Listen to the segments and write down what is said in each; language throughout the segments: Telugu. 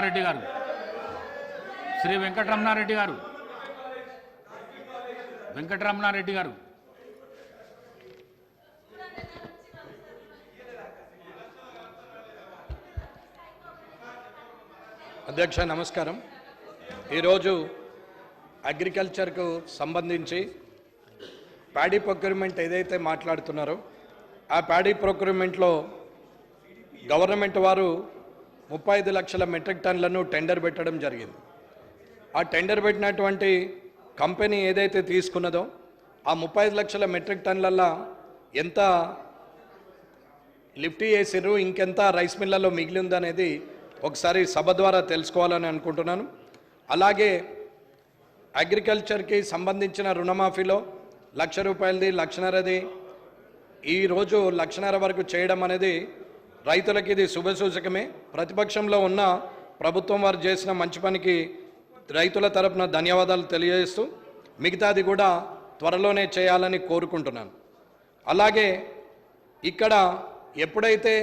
వెంకటరమణారెడ్డి గారు. శ్రీ వెంకటరమణారెడ్డి గారు. వెంకటరమణారెడ్డి గారు. అధ్యక్ష నమస్కారం. ఈరోజు అగ్రికల్చర్కు సంబంధించి ప్యాడీ ప్రొక్యూర్మెంట్ ఏదైతే మాట్లాడుతున్నారో ఆ ప్యాడీ ప్రొక్యూర్మెంట్లో గవర్నమెంట్ వారు ముప్పై ఐదు లక్షల మెట్రిక్ టన్లను టెండర్ పెట్టడం జరిగింది. ఆ టెండర్ పెట్టినటువంటి కంపెనీ ఏదైతే తీసుకున్నదో ఆ ముప్పై ఐదు లక్షల మెట్రిక్ టన్లల్లో ఎంత లిఫ్ట్ చేసిర్రు ఇంకెంత రైస్ మిల్లలో మిగిలి ఉందనేది ఒకసారి సభ ద్వారా తెలుసుకోవాలని అనుకుంటున్నాను. అలాగే అగ్రికల్చర్కి సంబంధించిన రుణమాఫీలో లక్ష రూపాయలది లక్షన్నరది ఈరోజు లక్షన్నర వరకు చేయడం అనేది రైతులకి ఇది శుభసూచకమే ప్రతిపక్షంలో ఉన్న ప్రభుత్వం వారు చేసిన మంచి పనికి రైతుల తరపున ధన్యవాదాలు తెలియజేస్తూ మిగతాది కూడా త్వరలోనే చేయాలని కోరుకుంటున్నాను. అలాగే ఇక్కడ ఎప్పుడైతే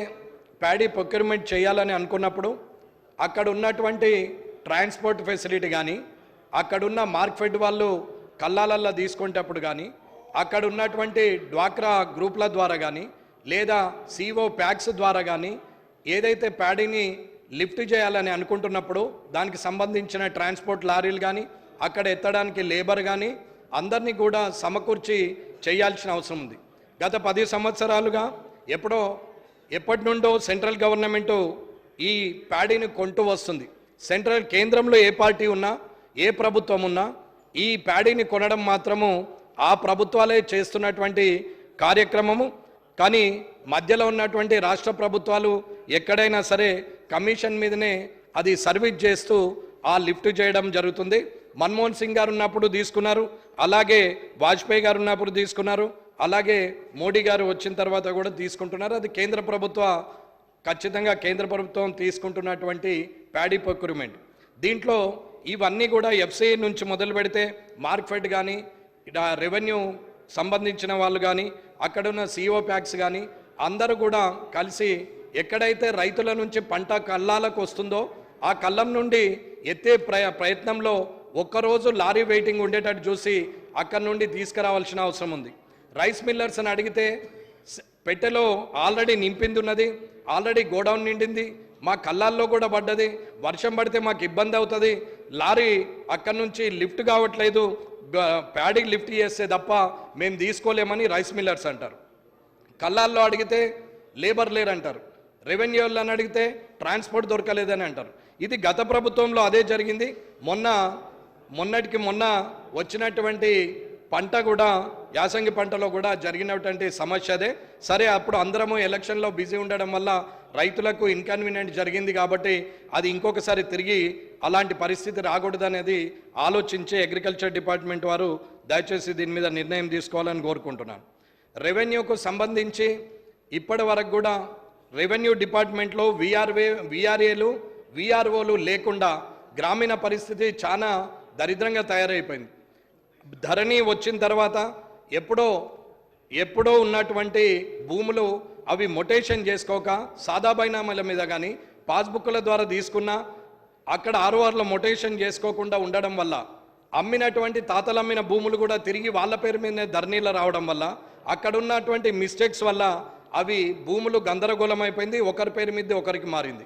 ప్యాడీ ప్రొక్యూర్మెంట్ చేయాలని అనుకున్నప్పుడు అక్కడ ఉన్నటువంటి ట్రాన్స్పోర్ట్ ఫెసిలిటీ కానీ అక్కడున్న మార్క్ఫెడ్ వాళ్ళు కళ్ళాలల్లో తీసుకునేటప్పుడు కానీ అక్కడ ఉన్నటువంటి డ్వాక్రా గ్రూప్ల ద్వారా కానీ లేదా సిఓ ప్యాక్స్ ద్వారా కానీ ఏదైతే ప్యాడీని లిఫ్ట్ చేయాలని అనుకుంటున్నప్పుడు దానికి సంబంధించిన ట్రాన్స్పోర్ట్ లారీలు కానీ అక్కడ ఎత్తడానికి లేబర్ కానీ అందరినీ కూడా సమకూర్చి చేయాల్సిన అవసరం ఉంది. గత పది సంవత్సరాలుగా ఎప్పుడో ఎప్పటి నుండో సెంట్రల్ గవర్నమెంటు ఈ ప్యాడీని కొంటూ వస్తుంది. సెంట్రల్ కేంద్రంలో ఏ పార్టీ ఉన్నా ఏ ప్రభుత్వం ఉన్నా ఈ ప్యాడీని కొనడం మాత్రము ఆ ప్రభుత్వాలే చేస్తున్నటువంటి కార్యక్రమము. కానీ మధ్యలో ఉన్నటువంటి రాష్ట్ర ప్రభుత్వాలు ఎక్కడైనా సరే కమిషన్ మీదనే అది సర్వీస్ చేస్తూ ఆ లిఫ్ట్ చేయడం జరుగుతుంది. మన్మోహన్ సింగ్ గారు ఉన్నప్పుడు తీసుకున్నారు. అలాగే వాజ్పేయి గారు ఉన్నప్పుడు తీసుకున్నారు. అలాగే మోడీ గారు వచ్చిన తర్వాత కూడా తీసుకుంటున్నారు. అది కేంద్ర ప్రభుత్వ ఖచ్చితంగా కేంద్ర ప్రభుత్వం తీసుకుంటున్నటువంటి ప్యాడీ ప్రొక్యూర్మెంట్. దీంట్లో ఇవన్నీ కూడా ఎఫ్సిఐ నుంచి మొదలు పెడితే మార్క్ఫెడ్ కానీ రెవెన్యూ సంబంధించిన వాళ్ళు కానీ అక్కడున్న సిఓ ప్యాక్స్ కానీ అందరూ కూడా కలిసి ఎక్కడైతే రైతుల నుంచి పంట కళ్ళాలకు వస్తుందో ఆ కళ్ళం నుండి ఎత్తే ప్రయ ప్రయత్నంలో ఒక్కరోజు లారీ వెయిటింగ్ ఉండేటట్టు చూసి అక్కడి నుండి తీసుకురావాల్సిన అవసరం ఉంది. రైస్ మిల్లర్స్ అని అడిగితే పెట్టెలో ఆల్రెడీ నింపింది ఉన్నది ఆల్రెడీ గోడౌన్ నిండింది మా కళ్ళాల్లో కూడా పడ్డది. వర్షం పడితే మాకు ఇబ్బంది అవుతుంది. లారీ అక్కడి నుంచి లిఫ్ట్ కావట్లేదు. ప్యాడికి ప్యాడీకి లిఫ్ట్ చేస్తే తప్ప మేము తీసుకోలేమని రైస్ మిల్లర్స్ అంటారు. కళ్ళాల్లో అడిగితే లేబర్ లేరంటారు. రెవెన్యూ వాళ్ళని అడిగితే ట్రాన్స్పోర్ట్ దొరకలేదని అంటారు. ఇది గత ప్రభుత్వంలో అదే జరిగింది. మొన్న మొన్నటికి మొన్న వచ్చినటువంటి పంట కూడా యాసంగి పంటలో కూడా జరిగినటువంటి సమస్య అదే. సరే అప్పుడు అందరము ఎలక్షన్లో బిజీ ఉండడం వల్ల రైతులకు ఇన్కన్వీనియంట్ జరిగింది కాబట్టి అది ఇంకొకసారి తిరిగి అలాంటి పరిస్థితి రాకూడదనేది ఆలోచించే అగ్రికల్చర్ డిపార్ట్మెంట్ వారు దయచేసి దీని మీద నిర్ణయం తీసుకోవాలని కోరుకుంటున్నాను. రెవెన్యూకు సంబంధించి ఇప్పటి వరకు కూడా రెవెన్యూ డిపార్ట్మెంట్లో విఆర్వే విఆర్ఏలు విఆర్ఓలు లేకుండా గ్రామీణ పరిస్థితి చాలా దరిద్రంగా తయారైపోయింది. ధరణి వచ్చిన తర్వాత ఎప్పుడో ఎప్పుడో ఉన్నటువంటి భూములు అవి మొటేషన్ చేసుకోక సాదా బైనామాల మీద కానీ పాస్బుక్ల ద్వారా తీసుకున్న అక్కడ ఆర్ఓఆర్లో మొటేషన్ చేసుకోకుండా ఉండడం వల్ల అమ్మినటువంటి తాతలు అమ్మిన భూములు కూడా తిరిగి వాళ్ళ పేరు మీదనే ధరణిలో రావడం వల్ల అక్కడ ఉన్నటువంటి మిస్టేక్స్ వల్ల అవి భూములు గందరగోళం అయిపోయింది ఒకరి పేరు మీద ఒకరికి మారింది.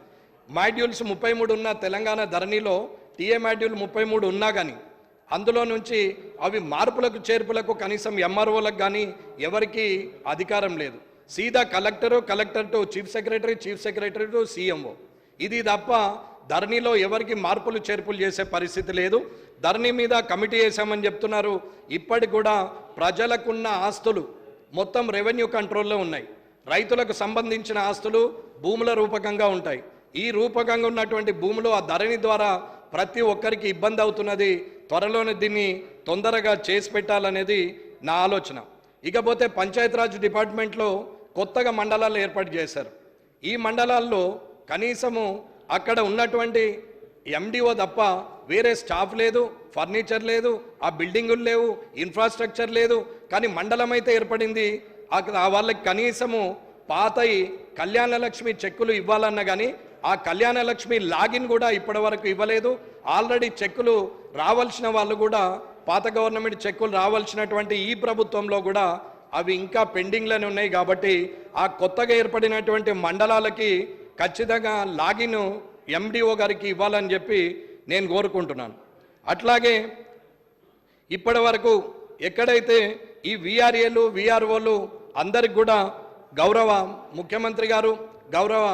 మాడ్యూల్స్ ముప్పై మూడు ఉన్న తెలంగాణ ధరణిలో టీఏ మాడ్యూల్ ముప్పై మూడు ఉన్నా కానీ అందులో నుంచి అవి మార్పులకు చేర్పులకు కనీసం ఎంఆర్ఓలకు కానీ ఎవరికీ అధికారం లేదు. సీదా collector collector to chief secretary chief secretary to CMO. ఇది తప్ప ధరణిలో ఎవరికి మార్పులు చేర్పులు చేసే పరిస్థితి లేదు. ధరణి మీద కమిటీ వేసామని చెప్తున్నారు. ఇప్పటికి కూడా ప్రజలకున్న ఆస్తులు మొత్తం రెవెన్యూ కంట్రోల్లో ఉన్నాయి. రైతులకు సంబంధించిన ఆస్తులు భూముల రూపకంగా ఉంటాయి. ఈ రూపకంగా ఉన్నటువంటి భూములు ఆ ధరణి ద్వారా ప్రతి ఒక్కరికి ఇబ్బంది అవుతున్నది. త్వరలోనే దీన్ని తొందరగా చేసి పెట్టాలనేది నా ఆలోచన. ఇకపోతే పంచాయతీరాజ్ డిపార్ట్మెంట్లో కొత్తగా మండలాలు ఏర్పాటు చేశారు. ఈ మండలాల్లో కనీసము అక్కడ ఉన్నటువంటి ఎండిఓ తప్ప వేరే స్టాఫ్ లేదు ఫర్నిచర్ లేదు ఆ బిల్డింగులు లేవు ఇన్ఫ్రాస్ట్రక్చర్ లేదు. కానీ మండలం అయితే ఏర్పడింది. అక్కడ వాళ్ళకి కనీసము పాతయి కళ్యాణలక్ష్మి చెక్కులు ఇవ్వాలన్నా కానీ ఆ కళ్యాణలక్ష్మి లాగిన్ కూడా ఇప్పటి వరకు ఇవ్వలేదు. ఆల్రెడీ చెక్కులు రావాల్సిన వాళ్ళు కూడా పాత గవర్నమెంట్ చెక్కులు రావాల్సినటువంటి ఈ ప్రభుత్వంలో కూడా అవి ఇంకా పెండింగ్లోనే ఉన్నాయి కాబట్టి ఆ కొత్తగా ఏర్పడినటువంటి మండలాలకి ఖచ్చితంగా లాగిన్ ఎండిఓ గారికి ఇవ్వాలని చెప్పి నేను కోరుకుంటున్నాను. అట్లాగే ఇప్పటి వరకు ఎక్కడైతే ఈ విఆర్ఏలు విఆర్ఓలు అందరికి కూడా గౌరవ ముఖ్యమంత్రి గారు గౌరవ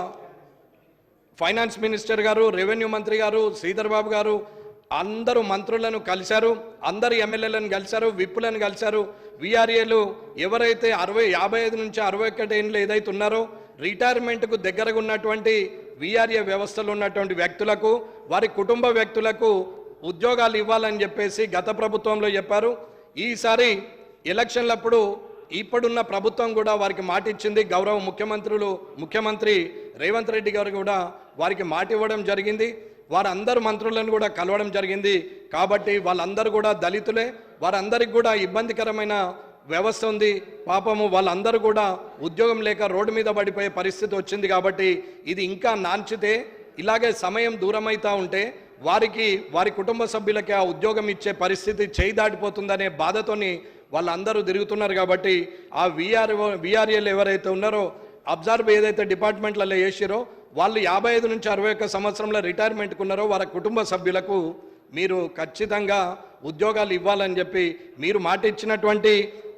ఫైనాన్స్ మినిస్టర్ గారు రెవెన్యూ మంత్రి గారు శ్రీధర్ బాబు గారు అందరూ మంత్రులను కలిశారు అందరు ఎమ్మెల్యేలను కలిశారు విప్పులను కలిశారు. విఆర్ఏలు ఎవరైతే అరవై యాభై ఐదు నుంచి అరవై ఒకటి ఏళ్ళు ఏదైతే ఉన్నారో రిటైర్మెంట్కు దగ్గరగా ఉన్నటువంటి విఆర్ఏ వ్యవస్థలో ఉన్నటువంటి వ్యక్తులకు వారి కుటుంబ వ్యక్తులకు ఉద్యోగాలు ఇవ్వాలని చెప్పేసి గత ప్రభుత్వంలో చెప్పారు. ఈసారి ఎలక్షన్లప్పుడు ఇప్పుడున్న ప్రభుత్వం కూడా వారికి మాట ఇచ్చింది. గౌరవ ముఖ్యమంత్రులు ముఖ్యమంత్రి రేవంత్ రెడ్డి గారు కూడా వారికి మాట ఇవ్వడం జరిగింది. వారందరు మంత్రులను కూడా కలవడం జరిగింది. కాబట్టి వాళ్ళందరూ కూడా దళితులే. వారందరికి కూడా ఇబ్బందికరమైన వ్యవస్థ ఉంది. పాపము వాళ్ళందరూ కూడా ఉద్యోగం లేక రోడ్డు మీద పడిపోయే పరిస్థితి వచ్చింది కాబట్టి ఇది ఇంకా నాంచితే ఇలాగే సమయం దూరమైతా ఉంటే వారికి వారి కుటుంబ సభ్యులకి ఆ ఉద్యోగం ఇచ్చే పరిస్థితి చేయి దాటిపోతుందనే బాధతోని వాళ్ళందరూ తిరుగుతున్నారు కాబట్టి ఆ విఆర్ఓ విఆర్ఏలు ఎవరైతే ఉన్నారో అబ్జర్వ్ ఏదైతే డిపార్ట్మెంట్లలో వేసిరో వాళ్ళు యాభై ఐదు నుంచి అరవై ఒక్క సంవత్సరంలో రిటైర్మెంట్కి ఉన్నారో వారి కుటుంబ సభ్యులకు మీరు ఖచ్చితంగా ఉద్యోగాలు ఇవ్వాలని చెప్పి మీరు మాట ఇచ్చినటువంటి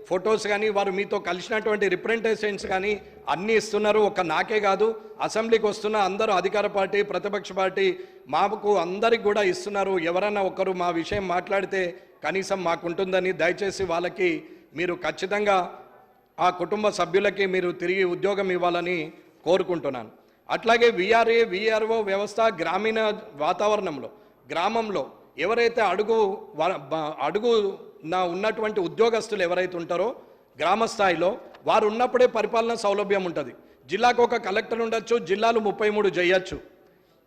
ఫొటోస్ కానీ వారు మీతో కలిసినటువంటి రిప్రజెంటేషన్స్ కానీ అన్నీ ఇస్తున్నారు. ఒక నాకే కాదు అసెంబ్లీకి వస్తున్న అందరూ అధికార పార్టీ ప్రతిపక్ష పార్టీ మాకు అందరికి కూడా ఇస్తున్నారు. ఎవరైనా ఒకరు మా విషయం మాట్లాడితే కనీసం మాకుంటుందని దయచేసి వాళ్ళకి మీరు ఖచ్చితంగా ఆ కుటుంబ సభ్యులకి మీరు తిరిగి ఉద్యోగం ఇవ్వాలని కోరుకుంటున్నాను. అట్లాగే విఆర్ఏ విఆర్ఓ వ్యవస్థ గ్రామీణ వాతావరణంలో గ్రామంలో ఎవరైతే అడుగు వ- అడుగు నా ఉన్నటువంటి ఉద్యోగస్తులు ఎవరైతే ఉంటారో గ్రామ స్థాయిలో వారు ఉన్నప్పుడే పరిపాలన సౌలభ్యం ఉంటుంది. జిల్లాకు ఒక కలెక్టర్ ఉండొచ్చు జిల్లాలు ముప్పై మూడు చేయొచ్చు.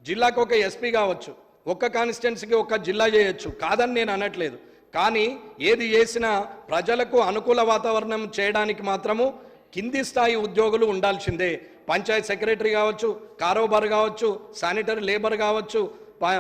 జిల్లాకు ఒక ఎస్పీ కావచ్చు ఒక్క కాన్స్టిట్యున్సీకి ఒక జిల్లా చేయొచ్చు కాదని నేను అనట్లేదు. కానీ ఏది చేసినా ప్రజలకు అనుకూల వాతావరణం చేయడానికి మాత్రము కింది స్థాయి ఉద్యోగులు ఉండాల్సిందే. పంచాయత్ సెక్రటరీ కావచ్చు కారోబార్ కావచ్చు శానిటరీ లేబర్ కావచ్చు ప-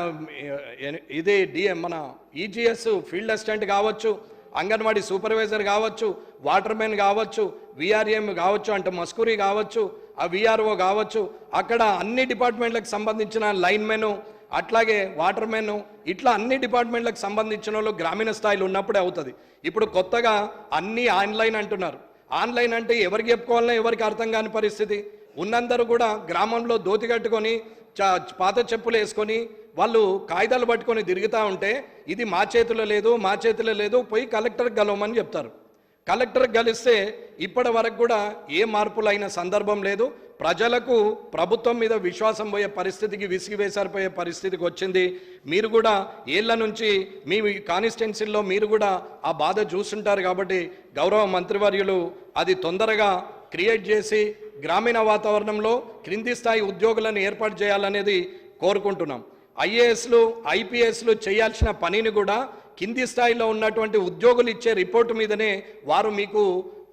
ఇది డిఎం మన ఈజీఎస్ ఫీల్డ్ అసిస్టెంట్ కావచ్చు అంగన్వాడీ సూపర్వైజర్ కావచ్చు వాటర్మెన్ కావచ్చు విఆర్ఎం కావచ్చు అంటే మస్కూరి కావచ్చు ఆ విఆర్ఓ కావచ్చు అక్కడ అన్ని డిపార్ట్మెంట్లకు సంబంధించిన లైన్మెన్ అట్లాగే వాటర్మెన్ ఇట్లా అన్ని డిపార్ట్మెంట్లకు సంబంధించిన వాళ్ళు గ్రామీణ స్థాయిలో ఉన్నప్పుడే అవుతుంది. ఇప్పుడు కొత్తగా అన్నీ ఆన్లైన్ అంటున్నారు. ఆన్లైన్ అంటే ఎవరికి చెప్పుకోవాలన్నా ఎవరికి అర్థం కాని పరిస్థితి. ఉన్నందరూ కూడా గ్రామంలో దోతి కట్టుకొని పాత చెప్పులు వేసుకొని వాళ్ళు కాగితాలు పట్టుకొని తిరుగుతూ ఉంటే ఇది మా చేతిలో లేదు మా చేతిలో లేదు పోయి కలెక్టర్కి గలవమని చెప్తారు. కలెక్టర్ గలిస్తే ఇప్పటి వరకు కూడా ఏ మార్పులైన సందర్భం లేదు. ప్రజలకు ప్రభుత్వం మీద విశ్వాసం పోయే పరిస్థితికి విసిగి వేసారిపోయే పరిస్థితికి వచ్చింది. మీరు కూడా ఏళ్ళ నుంచి మీ కాన్స్టిట్యున్సీల్లో మీరు కూడా ఆ బాధ చూస్తుంటారు కాబట్టి గౌరవ మంత్రివర్యులు అది తొందరగా క్రియేట్ చేసి గ్రామీణ వాతావరణంలో క్రింది స్థాయి ఉద్యోగులను ఏర్పాటు చేయాలనేది కోరుకుంటున్నాం. ఐఏఎస్లు ఐపీఎస్లు చేయాల్సిన పనిని కూడా కింది స్థాయిలో ఉన్నటువంటి ఉద్యోగులు ఇచ్చే రిపోర్టు మీదనే వారు మీకు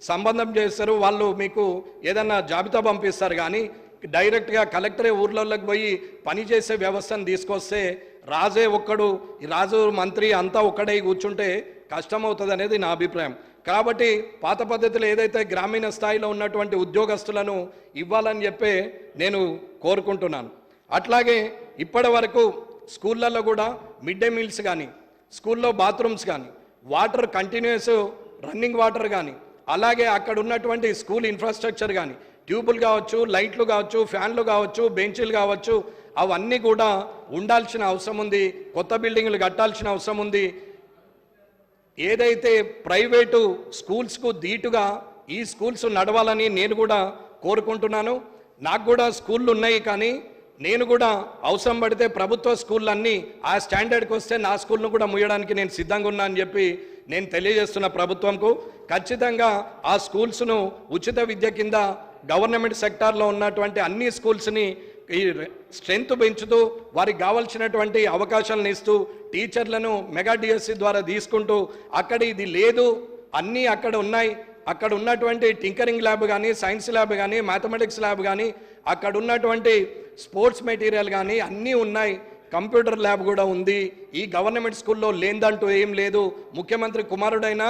సంబంధం చేస్తారు. వాళ్ళు మీకు ఏదన్నా జాబితా పంపిస్తారు కానీ డైరెక్ట్గా కలెక్టరే ఊర్లలోకి పోయి పని చేసే వ్యవస్థను తీసుకొస్తే రాజే ఒక్కడు రాజు మంత్రి అంతా ఒక్కడై కూర్చుంటే కష్టమవుతుంది అనేది నా అభిప్రాయం. కాబట్టి పాత పద్ధతిలో ఏదైతే గ్రామీణ స్థాయిలో ఉన్నటువంటి ఉద్యోగస్తులను ఇవ్వాలని చెప్పే నేను కోరుకుంటున్నాను. అట్లాగే ఇప్పటి వరకు స్కూళ్ళల్లో కూడా మిడ్ డే మీల్స్ కానీ స్కూల్లో బాత్రూమ్స్ కానీ వాటర్ కంటిన్యూస్ రన్నింగ్ వాటర్ కానీ అలాగే అక్కడ ఉన్నటువంటి స్కూల్ ఇన్ఫ్రాస్ట్రక్చర్ కానీ ట్యూబులు కావచ్చు లైట్లు కావచ్చు ఫ్యాన్లు కావచ్చు బెంచీలు కావచ్చు అవన్నీ కూడా ఉండాల్సిన అవసరం ఉంది కొత్త బిల్డింగ్లు కట్టాల్సిన అవసరం ఉంది ఏదైతే ప్రైవేటు స్కూల్స్కు ధీటుగా ఈ స్కూల్స్ నడవాలని నేను కూడా కోరుకుంటున్నాను. నాకు కూడా స్కూళ్ళు ఉన్నాయి కానీ నేను కూడా అవసరం పడితే ప్రభుత్వ స్కూళ్ళన్నీ ఆ స్టాండర్డ్కి వస్తే నా స్కూల్ను కూడా ముయ్యడానికి నేను సిద్ధంగా ఉన్నా అని చెప్పి నేను తెలియజేస్తున్న ప్రభుత్వంకు. ఖచ్చితంగా ఆ స్కూల్స్ను ఉచిత విద్య కింద గవర్నమెంట్ సెక్టార్లో ఉన్నటువంటి అన్ని స్కూల్స్ని ఈ స్ట్రెంగ్త్ పెంచుతూ వారికి కావాల్సినటువంటి అవకాశాలను ఇస్తూ టీచర్లను మెగా డిఎస్సి ద్వారా తీసుకుంటూ అక్కడ ఇది లేదు అన్నీ అక్కడ ఉన్నాయి అక్కడ ఉన్నటువంటి టింకరింగ్ ల్యాబ్ కానీ సైన్స్ ల్యాబ్ కానీ మ్యాథమెటిక్స్ ల్యాబ్ కానీ అక్కడ ఉన్నటువంటి స్పోర్ట్స్ మెటీరియల్ కానీ అన్నీ ఉన్నాయి కంప్యూటర్ ల్యాబ్ కూడా ఉంది ఈ గవర్నమెంట్ స్కూల్లో లేదంటూ ఏం లేదు ముఖ్యమంత్రి కుమారుడైనా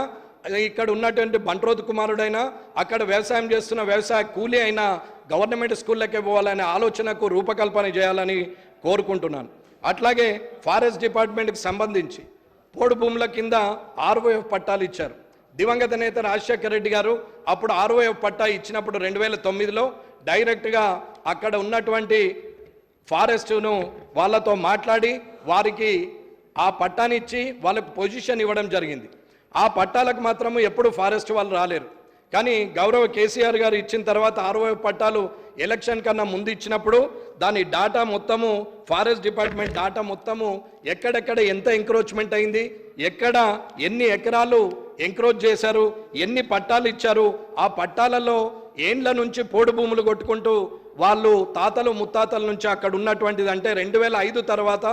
ఇక్కడ ఉన్నటువంటి బంట్రోత్ కుమారుడైనా అక్కడ వ్యవసాయం చేస్తున్న వ్యవసాయ కూలీ అయినా గవర్నమెంట్ స్కూళ్ళకే పోవాలనే ఆలోచనకు రూపకల్పన చేయాలని కోరుకుంటున్నాను. అట్లాగే ఫారెస్ట్ డిపార్ట్మెంట్కి సంబంధించి పోడు భూముల కింద ఆర్ఓఎఫ్ పట్టాలు ఇచ్చారు. దివంగత నేత రాజశేఖర రెడ్డి గారు అప్పుడు ఆర్ఓఎఫ్ పట్టా ఇచ్చినప్పుడు రెండు వేల తొమ్మిదిలో డైరెక్ట్గా అక్కడ ఉన్నటువంటి ఫారెస్ట్ను వాళ్ళతో మాట్లాడి వారికి ఆ పట్టానిచ్చి వాళ్ళకు పొజిషన్ ఇవ్వడం జరిగింది. ఆ పట్టాలకు మాత్రము ఎప్పుడు ఫారెస్ట్ వాళ్ళు రాలేరు. కానీ గౌరవ కేసీఆర్ గారు ఇచ్చిన తర్వాత ఆర్ఓ పట్టాలు ఎలక్షన్ కన్నా ముందు ఇచ్చినప్పుడు దాని డాటా మొత్తము ఫారెస్ట్ డిపార్ట్మెంట్ డాటా మొత్తము ఎక్కడెక్కడ ఎంత ఎంక్రోచ్మెంట్ అయింది ఎక్కడ ఎన్ని ఎకరాలు ఎంక్రోచ్ చేశారు ఎన్ని పట్టాలు ఇచ్చారు ఆ పట్టాలలో ఏండ్ల నుంచి పోడు భూములు కొట్టుకుంటూ వాళ్ళు తాతలు ముత్తాతల నుంచి అక్కడ ఉన్నటువంటిది అంటే రెండు వేల ఐదు తర్వాత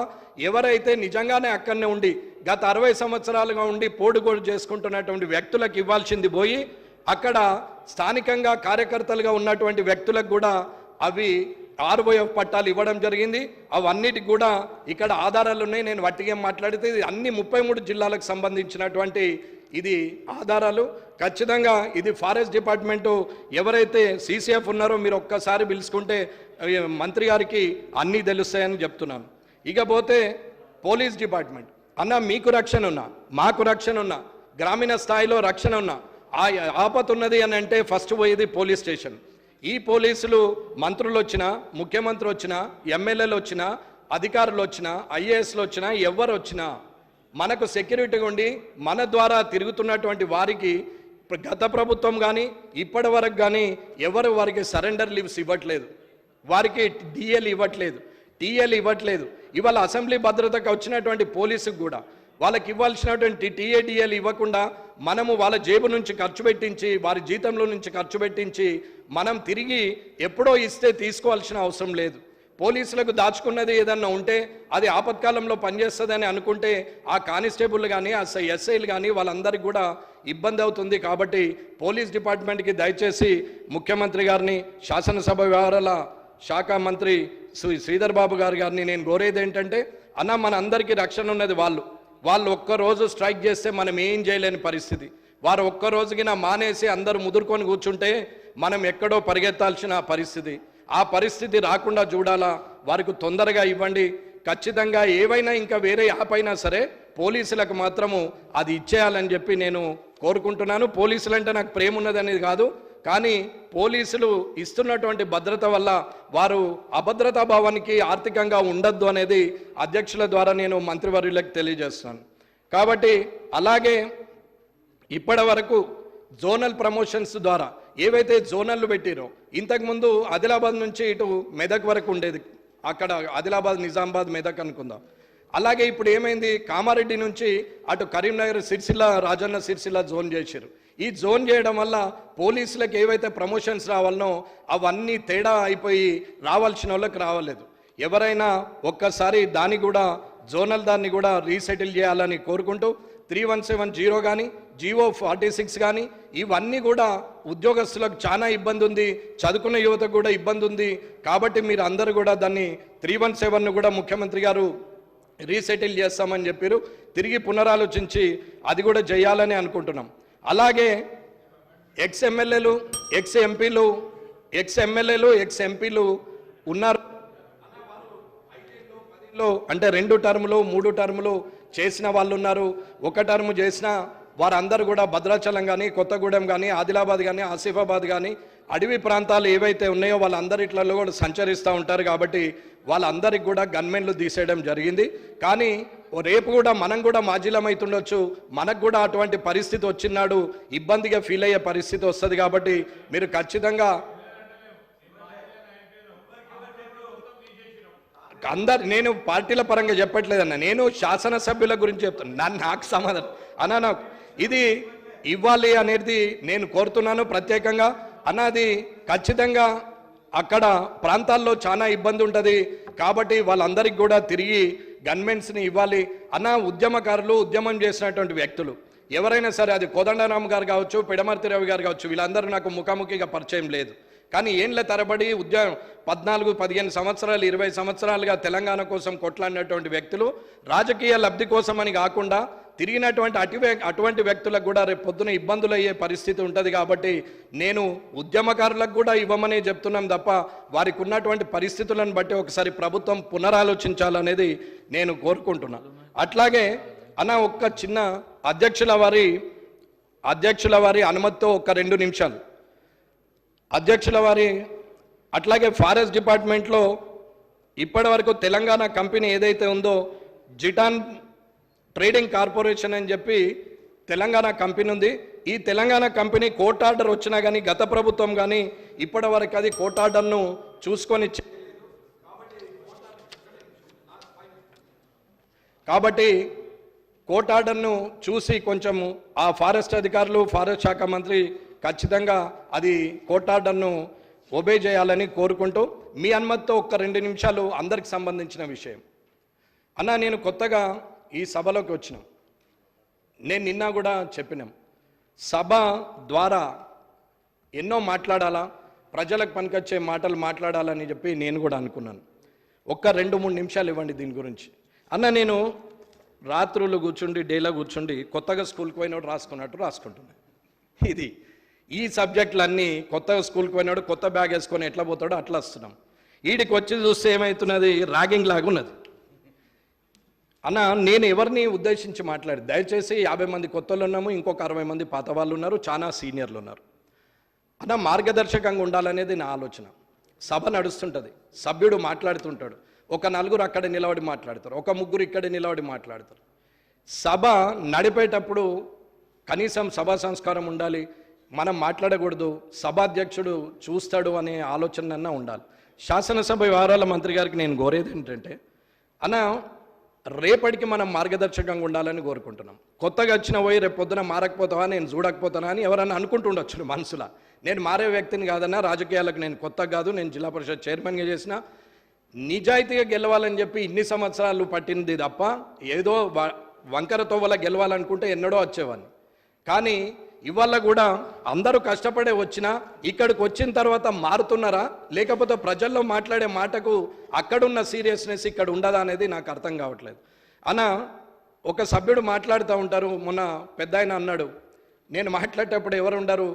ఎవరైతే నిజంగానే అక్కడనే ఉండి గత అరవై సంవత్సరాలుగా ఉండి పోడుగోడు చేసుకుంటున్నటువంటి వ్యక్తులకు ఇవ్వాల్సింది పోయి అక్కడ స్థానికంగా కార్యకర్తలుగా ఉన్నటువంటి వ్యక్తులకు కూడా అవి ఆర్ఓఎఫ్ పట్టాలు ఇవ్వడం జరిగింది. అవన్నిటికి కూడా ఇక్కడ ఆధారాలు ఉన్నాయి. నేను వట్టిగా మాట్లాడితే అన్ని ముప్పై మూడు జిల్లాలకు సంబంధించినటువంటి ఇది ఆధారాలు. ఖచ్చితంగా ఇది ఫారెస్ట్ డిపార్ట్మెంటు ఎవరైతే సీసీఎఫ్ ఉన్నారో మీరు ఒక్కసారి పిలుచుకుంటే మంత్రి గారికి అన్నీ తెలుస్తాయని చెప్తున్నాను. ఇకపోతే పోలీస్ డిపార్ట్మెంట్. అన్న మీకు రక్షణ ఉన్నా మాకు రక్షణ ఉన్నా గ్రామీణ స్థాయిలో రక్షణ ఉన్నా ఆ ఆపతున్నది అని అంటే ఫస్ట్ పోయేది పోలీస్ స్టేషన్. ఈ పోలీసులు మంత్రులు వచ్చినా ముఖ్యమంత్రి వచ్చినా ఎమ్మెల్యేలు వచ్చినా అధికారులు వచ్చినా ఐఏఎస్లు వచ్చినా ఎవరు వచ్చినా మనకు సెక్యూరిటీగా ఉండి మన ద్వారా తిరుగుతున్నటువంటి వారికి గత ప్రభుత్వం కానీ ఇప్పటి వరకు కానీ ఎవరు వారికి సరెండర్ లీవ్స్ ఇవ్వట్లేదు. వారికి డిఎల్ ఇవ్వట్లేదు. టీఎల్ ఇవ్వట్లేదు. ఇవాళ అసెంబ్లీ భద్రతకు వచ్చినటువంటి పోలీసుకు కూడా వాళ్ళకి ఇవ్వాల్సినటువంటి టీఏడిఎల్ ఇవ్వకుండా మనము వాళ్ళ జేబు నుంచి ఖర్చు పెట్టించి వారి జీతంలో నుంచి ఖర్చు పెట్టించి మనం తిరిగి ఎప్పుడో ఇస్తే తీసుకోవాల్సిన అవసరం లేదు. పోలీసులకు దాచుకున్నది ఏదన్నా ఉంటే అది ఆపత్కాలంలో పనిచేస్తుందని అనుకుంటే ఆ కానిస్టేబుల్ కానీ ఆ ఎస్ఐలు కానీ వాళ్ళందరికీ కూడా ఇబ్బంది అవుతుంది కాబట్టి పోలీస్ డిపార్ట్మెంట్కి దయచేసి ముఖ్యమంత్రి గారిని శాసనసభ వ్యవహారాల శాఖ మంత్రి శ్రీ శ్రీధర్ బాబు గారు గారిని నేను కోరేది ఏంటంటే అన్న మన అందరికీ రక్షణ ఉన్నది వాళ్ళు. వాళ్ళు ఒక్క రోజు స్ట్రైక్ చేస్తే మనం ఏం చేయలేని పరిస్థితి. వారు ఒక్క రోజుకినా మానేసి అందరూ ముదుర్కొని కూర్చుంటే మనం ఎక్కడో పరిగెత్తాల్సిన పరిస్థితి. ఆ పరిస్థితి రాకుండా చూడాలా? వారికి తొందరగా ఇవ్వండి. ఖచ్చితంగా ఏవైనా ఇంకా వేరే యాప్ అయినా సరే పోలీసులకు మాత్రము అది ఇచ్చేయాలని చెప్పి నేను కోరుకుంటున్నాను. పోలీసులు అంటే నాకు ప్రేమ ఉన్నదనేది కాదు. కానీ పోలీసులు ఇస్తున్నటువంటి భద్రత వల్ల వారు అభద్రతా భావానికి ఆర్థికంగా ఉండొద్దు అనేది అధ్యక్షుల ద్వారా నేను మంత్రివర్యులకు తెలియజేస్తాను. కాబట్టి అలాగే ఇప్పటి వరకు జోనల్ ప్రమోషన్స్ ద్వారా ఏవైతే జోనల్లు పెట్టిరో ఇంతకుముందు ఆదిలాబాద్ నుంచి ఇటు మెదక్ వరకు ఉండేది. అక్కడ ఆదిలాబాద్ నిజామాబాద్ మెదక్ అనుకుందాం. అలాగే ఇప్పుడు ఏమైంది? కామారెడ్డి నుంచి అటు కరీంనగర్ సిరిసిల్ల రాజన్న సిరిసిల్ల జోన్ చేశారు ఈ జోన్ చేయడం వల్ల పోలీసులకు ఏవైతే ప్రమోషన్స్ రావాలనో అవన్నీ తేడా అయిపోయి రావాల్సిన వాళ్ళకి రావలేదు. ఎవరైనా ఒక్కసారి దాన్ని కూడా జోనల్ దాన్ని కూడా రీసెటిల్ చేయాలని కోరుకుంటూ త్రీ వన్ సెవెన్ జీరో కానీ జీవో ఫార్టీ సిక్స్ కానీ ఇవన్నీ కూడా ఉద్యోగస్తులకు చాలా ఇబ్బంది ఉంది చదువుకున్న యువతకు కూడా ఇబ్బంది ఉంది కాబట్టి మీరు అందరూ కూడా దాన్ని త్రీ వన్ సెవెన్ను కూడా ముఖ్యమంత్రి గారు రీసెటిల్ చేస్తామని చెప్పారు తిరిగి పునరాలోచించి అది కూడా చేయాలని అనుకుంటున్నాం. అలాగే ఎక్స్ ఎమ్మెల్యేలు ఎక్స్ ఎంపీలు ఎక్స్ ఎమ్మెల్యేలు ఎక్స్ ఎంపీలు ఉన్నారు. అంటే రెండు టర్ములు మూడు టర్ములు చేసిన వాళ్ళు ఉన్నారు ఒక టర్ము చేసిన వారందరూ కూడా భద్రాచలం కానీ కొత్తగూడెం కానీ ఆదిలాబాద్ కానీ ఆసిఫాబాద్ కానీ అడవి ప్రాంతాలు ఏవైతే ఉన్నాయో వాళ్ళందరిట్లలో కూడా సంచరిస్తూ ఉంటారు కాబట్టి వాళ్ళందరికి కూడా గన్మెన్లు తీసేయడం జరిగింది. కానీ ఓ రేపు కూడా మనం కూడా మాజిలమైతుండొచ్చు. మనకు కూడా అటువంటి పరిస్థితి వచ్చినాడు. ఇబ్బందిగా ఫీల్ అయ్యే పరిస్థితి వస్తుంది కాబట్టి మీరు ఖచ్చితంగా అందరు నేను పార్టీల పరంగా చెప్పట్లేదన్న. నేను శాసనసభ్యుల గురించి చెప్తాను నాకు సమాధానం. అన్న నాకు ఇది ఇవ్వాలి అనేది నేను కోరుతున్నాను ప్రత్యేకంగా. అన్నది ఖచ్చితంగా అక్కడ ప్రాంతాల్లో చాలా ఇబ్బంది ఉంటుంది. కాబట్టి వాళ్ళందరికీ కూడా తిరిగి గన్మెన్స్ని ఇవ్వాలి. అన్న ఉద్యమకారులు ఉద్యమం చేసినటువంటి వ్యక్తులు ఎవరైనా సరే అది కోదండరామ్ గారు కావచ్చు పిడమర్తి రవి గారు కావచ్చు వీళ్ళందరూ నాకు ముఖాముఖిగా పరిచయం లేదు. కానీ ఏండ్ల తరబడి ఉద్యోగం పద్నాలుగు పదిహేను సంవత్సరాలు ఇరవై సంవత్సరాలుగా తెలంగాణ కోసం కొట్లాడినటువంటి వ్యక్తులు రాజకీయ లబ్ధి కోసం అని కాకుండా తిరిగినటువంటి అటు అటువంటి వ్యక్తులకు కూడా రేపు పొద్దున ఇబ్బందులు అయ్యే పరిస్థితి ఉంటుంది కాబట్టి నేను ఉద్యమకారులకు కూడా ఇవ్వమని చెప్తున్నాం తప్ప వారికి ఉన్నటువంటి పరిస్థితులను బట్టి ఒకసారి ప్రభుత్వం పునరాలోచించాలనేది నేను కోరుకుంటున్నా. అట్లాగే అన్న ఒక్క చిన్న అధ్యక్షుల వారి అధ్యక్షుల వారి అనుమతితో ఒక రెండు నిమిషాలు. అధ్యక్షుల వారి అట్లాగే ఫారెస్ట్ డిపార్ట్మెంట్లో ఇప్పటి వరకు తెలంగాణ కంపెనీ ఏదైతే ఉందో జిటాన్ ట్రేడింగ్ కార్పొరేషన్ అని చెప్పి తెలంగాణ కంపెనీ ఉంది. ఈ తెలంగాణ కంపెనీ కోర్ట్ ఆర్డర్ వచ్చినా కానీ గత ప్రభుత్వం కానీ ఇప్పటి వరకు అది కోర్ట్ ఆర్డర్ను చూసుకొని కాబట్టి కోర్ట్ ఆర్డర్ను చూసి కొంచెం ఆ ఫారెస్ట్ అధికారులు ఫారెస్ట్ శాఖ మంత్రి ఖచ్చితంగా అది కోర్ట్ ఆర్డర్ను ఒబే చేయాలని కోరుకుంటూ మీ అనుమతితో ఒక్క రెండు నిమిషాలు అందరికి సంబంధించిన విషయం. అన్న నేను కొత్తగా ఈ సభలోకి వచ్చినాం. నేను నిన్న కూడా చెప్పినాం. సభ ద్వారా ఎన్నో మాట్లాడాలా ప్రజలకు పనికొచ్చే మాటలు మాట్లాడాలని చెప్పి నేను కూడా అనుకున్నాను. ఒక్క రెండు మూడు నిమిషాలు ఇవ్వండి దీని గురించి. అన్న నేను రాత్రులు కూర్చుండి డేలో కూర్చుండి కొత్తగా స్కూల్కి పోయినోడు రాసుకున్నట్టు రాసుకుంటున్నాను ఇది ఈ సబ్జెక్టులన్నీ కొత్తగా స్కూల్కి పోయినాడు కొత్త బ్యాగ్ వేసుకొని ఎట్లా పోతాడో అట్లా వస్తున్నాం. వీడికి వచ్చి చూస్తే ఏమవుతున్నది ర్యాగింగ్ లాగా ఉన్నది అన్న నేను ఎవరిని ఉద్దేశించి మాట్లాడి దయచేసి యాభై మంది కొత్తలు ఉన్నాము ఇంకొక అరవై మంది పాత వాళ్ళు ఉన్నారు చాలా సీనియర్లు ఉన్నారు. అన్న మార్గదర్శకంగా ఉండాలనేది నా ఆలోచన. సభ నడుస్తుంటుంది సభ్యుడు మాట్లాడుతుంటాడు. ఒక నలుగురు అక్కడ నిలబడి మాట్లాడతారు ఒక ముగ్గురు ఇక్కడ నిలబడి మాట్లాడతారు. సభ నడిపేటప్పుడు కనీసం సభా సంస్కారం ఉండాలి మనం మాట్లాడకూడదు సభాధ్యక్షుడు చూస్తాడు అనే ఆలోచన ఉండాలి. శాసనసభ వ్యవహారాల మంత్రి గారికి నేను కోరేది ఏంటంటే అన్న రేపటికి మనం మార్గదర్శకంగా ఉండాలని కోరుకుంటున్నాం. కొత్తగా వచ్చిన పోయి రేపు పొద్దున మారకపోతావా నేను చూడకపోతానా అని ఎవరన్నా అనుకుంటుండొచ్చు మనసులో. నేను మారే వ్యక్తిని కాదన్నా రాజకీయాలకు నేను కొత్త కాదు నేను జిల్లా పరిషత్ చైర్మన్గా చేసిన నిజాయితీగా గెలవాలని చెప్పి ఇన్ని సంవత్సరాలు పట్టింది తప్ప ఏదో వ- వంకర తోవల గెలవాలనుకుంటే ఎన్నడో వచ్చేవాడిని. కానీ ఇవాళ కూడా అందరూ కష్టపడే వచ్చినా ఇక్కడికి వచ్చిన తర్వాత మారుతున్నారా? లేకపోతే ప్రజల్లో మాట్లాడే మాటకు అక్కడున్న సీరియస్నెస్ ఇక్కడ ఉండదా అనేది నాకు అర్థం కావట్లేదు. అన్న ఒక సభ్యుడు మాట్లాడుతూ ఉంటారు మొన్న పెద్ద అన్నాడు నేను మాట్లాడేటప్పుడు ఎవరు ఉండరు?